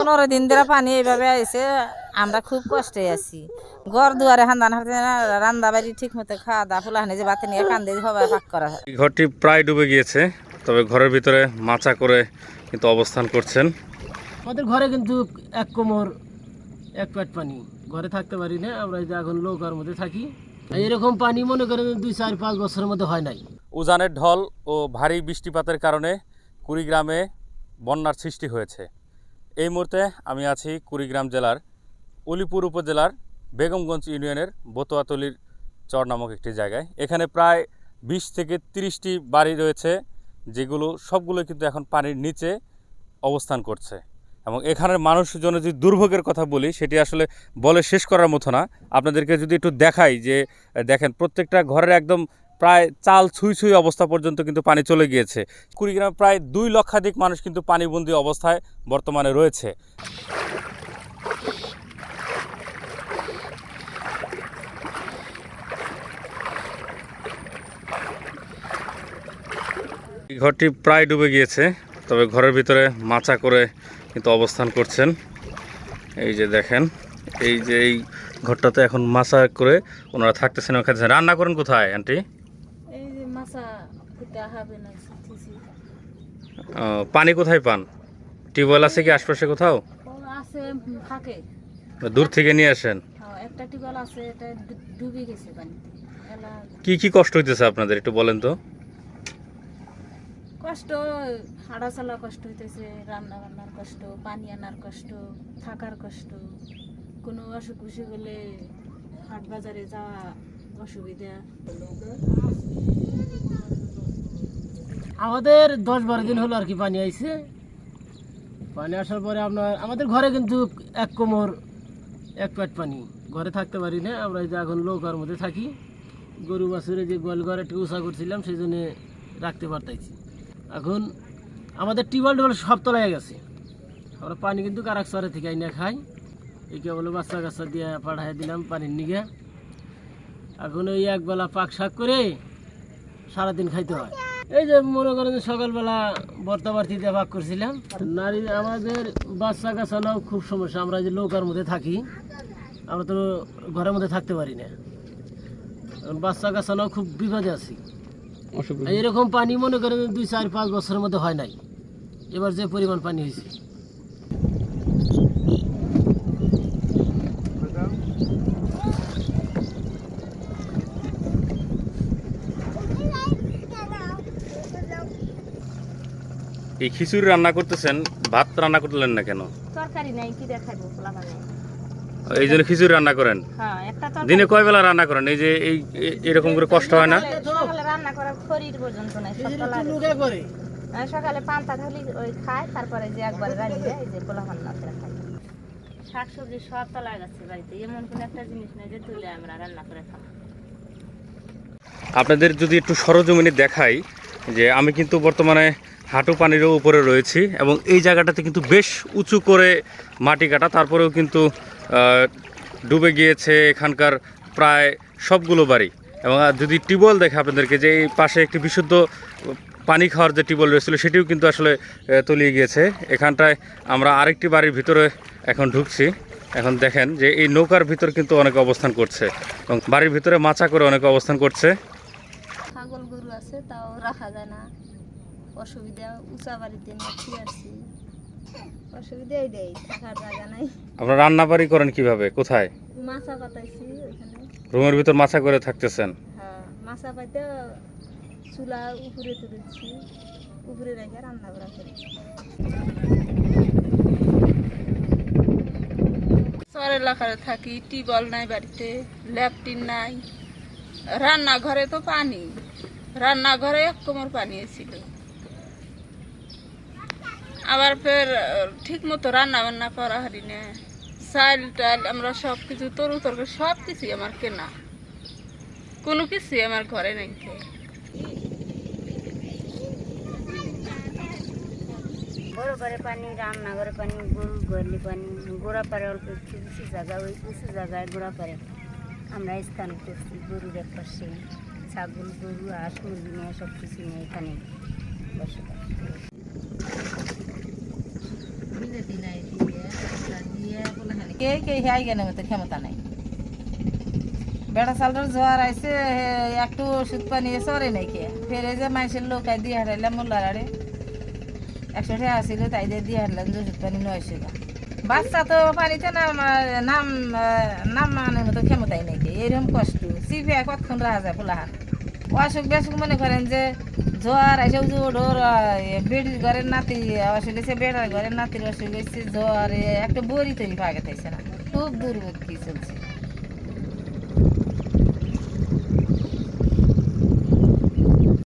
পনেরো দিন ধরে পানি এইভাবে আইছে আমরা খুব কষ্টে আছি। ঘর দুয়ারে হান্দান হাতে রান্না বাড়ি ঠিক মতো খাওয়া দাওয়া ফুলাহানি যে বাতি নিয়ে কান্দে সবাই পাক করা হয়। ঘরটি প্রায় ডুবে গিয়েছে তবে ঘরের ভিতরে মাচা করে কিন্তু অবস্থান করছেন। আমাদের ঘরে কিন্তু এক কোমর এক পেট পানি। ঘরে থাকতে পারি না আমরা এই যে এখন নৌকার মধ্যে থাকি। এরকম পানি মনে করেন দুই চার পাঁচ বছরের মধ্যে হয় নাই। উজানের ঢল ও ভারী বৃষ্টিপাতের কারণে কুড়িগ্রামে বন্যার সৃষ্টি হয়েছে। এই মুহূর্তে আমি আছি কুড়িগ্রাম জেলার উলিপুর উপজেলার বেগমগঞ্জ ইউনিয়নের বতুয়াতলির চর নামক একটি জায়গায়। এখানে প্রায় বিশ থেকে তিরিশটি বাড়ি রয়েছে, যেগুলো সবগুলো কিন্তু এখন পানির নিচে অবস্থান করছে। এবং এখানের মানুষজনের যদি দুর্ভোগের কথা বলি, সেটি আসলে বলে শেষ করার মতো না। আপনাদেরকে যদি একটু দেখাই যে, দেখেন প্রত্যেকটা ঘরের একদম প্রায় চাল ছুঁই ছুঁই অবস্থা পর্যন্ত কিন্তু পানি চলে গিয়েছে। কুড়িগ্রামে প্রায় দুই লক্ষাধিক মানুষ কিন্তু পানিবন্দী অবস্থায় বর্তমানে রয়েছে। ঘরটি প্রায় ডুবে গিয়েছে, তবে ঘরের ভিতরে মাচা করে কিন্তু অবস্থান করছেন। এই যে দেখেন, এই যে এই ঘরটাতে এখন মাচা করে ওনারা থাকতেছেন ওখানে। রান্না করেন কোথায়, আন্টি এই যে মাছা ফুটা হবে না ও, পানি কোথায় পান? টিউবওয়েল আছে কি আশপাশে কোথাও? আছে থাকে। দূর থেকে নিয়ে আসেন? একটা টিউবওয়েল আছে এটা ডুবে গেছে পানিতে। কি কি কষ্ট হইতেছে আপনাদের একটু বলেন তো। কষ্ট হাঁটা চলা কষ্ট হইতেছে রান্না বান্নার কষ্ট পানি আনার কষ্ট থাকার কষ্ট কোনো অসুখ বিসুখ হলে হাট বাজারে যাওয়া আমাদের দশ বারো দিন হলো আর কি পানি আইছে। পানি আসার পরে আপনার, আমাদের ঘরে কিন্তু এক কোমর, এক পেট পানি। ঘরে থাকতে পারি না, আমরা যে এখন নৌকার মধ্যে থাকি। গরু বাছুরে যে গোয়াল ঘরে একটু উষা করছিলাম, সেই জন্য রাখতে পারতাইছি। এখন আমাদের টিউবওয়েল টিউবওয়েল সব তলায় গেছে। আমরা পানি কিন্তু কারাক চরে থেকে আইনা খাই। এই কেবল বাচ্চা কাচ্চা দিয়ে পাঠাই দিলাম পানির নিগে। এখন ওই একবেলা পাক শাক করে সারাদিন খাইতে হয়। এই যে মনে করেন যে সকালবেলা বর্তা বাড়তি দিয়ে ভাগ করছিলাম নারী আমাদের বাচ্চা কাচ্চা নাও খুব সমস্যা। আমরা যে নৌকার মধ্যে থাকি আমরা তো ঘরের মধ্যে থাকতে পারি না। বাচ্চা কাচ্চা নাও খুব বিপদে আছি। এরকম পানি মনে করেন দুই চার পাঁচ বছরের মধ্যে হয় নাই। এবার যে পরিমাণ পানি হয়েছে। এই খিচুড়ি রান্না করতেছেন ভাত রান্না করলেন না কেন? তরকারি নাই কি দেখাবো এই জন্য খিচুড়ি রান্না করেন? হ্যাঁ দিনে কয় বেলা রান্না করেন? এই যে এই এরকম করে কষ্ট হয় না? সকালে রান্না করার শরীর পর্যন্ত নাই সব তলা করে আর সকালে পান্তা ঢালি ওই খায় তারপরে যে একবার দেয় যে পোলা রান্না করে। খায় শাক সবজি সব তলা গেছে বাড়িতে এমন কোনো একটা জিনিস নেই যে তুলে আমরা রান্না করে খাব। আপনাদের যদি একটু সরজমিনে দেখাই যে আমি কিন্তু বর্তমানে হাঁটু পানিরও উপরে রয়েছি এবং এই জায়গাটাতে কিন্তু বেশ উঁচু করে মাটি কাটা, তারপরেও কিন্তু ডুবে গিয়েছে এখানকার প্রায় সবগুলো বাড়ি। এবং যদি টিউবওয়েল দেখে আপনাদেরকে যে এই পাশে একটি বিশুদ্ধ পানি খাওয়ার যে টিউবওয়েল রয়েছিল, সেটিও কিন্তু আসলে তলিয়ে গিয়েছে। এখানটায় আমরা আরেকটি বাড়ির ভিতরে এখন ঢুকছি। এখন দেখেন যে এই নৌকার ভিতর কিন্তু অনেকে অবস্থান করছে এবং বাড়ির ভিতরে মাচা করে অনেকে অবস্থান করছে। ছাগল গরু আছে, তাও রাখা যায় না। অসুবিধা উঁচা বাড়িতে মাছি আসছি অসুবিধাই দেয় থাকার জায়গা নাই। আপনারা রান্না বাড়ি করেন কীভাবে? কোথায়? মাছা পাতাইছি ওইখানে রুমের ভিতর মাচা করে থাকতেছেন? হ্যাঁ মাছা পাইতে চুলা উপরে তুলেছি উপরে রেখে রান্না করা করি। শহর এলাকায় থাকি টিউবওয়েল নাই বাড়িতে ল্যাপটিন নাই। রান্নাঘরে তো পানি রান্নাঘরে এক কোমর পানি ছিল। আবার ফের ঠিক মতো রান্না বান্না করা হারি না চাল টাল আমরা সব কিছু তরু তরকারি সব কিছুই আমার কেনা। কোনো কিছুই আমার ঘরে নেই বড় পারে পানি, রান্নাঘরে পানি, গরু গোয়ালি পানি, গোড়া পারে অল্প একটু বেশি জায়গা ওই উঁচু জায়গায় গোড়া পারে আমরা স্থান করছি, গরুর এক ছাগল, গরু, হাঁস, মুরগি নিয়ে সব কিছু নিয়ে এখানে বসবাস করি। বিলেতি নাই কে কে হাই জ্ঞানের মতো ক্ষমতা নাই। বেড়া চালটার জ্বর আইসে একটু ওষুধ পানি সরে নাই কে ফের যে মানুষের লোক আই দিয়ে হারাইলাম মোল্লার একশো টাকা আসছিল তাই দিয়ে দিয়ে হারলাম যে ওষুধ পানি নয়শো বাচ্চা তো পানিতে নাম নাম নাম মানের মতো ক্ষমতাই নেই কে এরকম কষ্ট। চিপে কতক্ষণ রাখা যায় পোলাহান? অসুখ বেসুখ মনে করেন যে জ্বর এসে ওর বেডির ঘরের নাতি অসুখ হয়েছে বেড়ার ঘরের নাতির অসুখ হয়েছে জ্বর একটা বড়ি তৈরি পাওয়া থাকছে না। খুব দুর্ভোগ চলছে?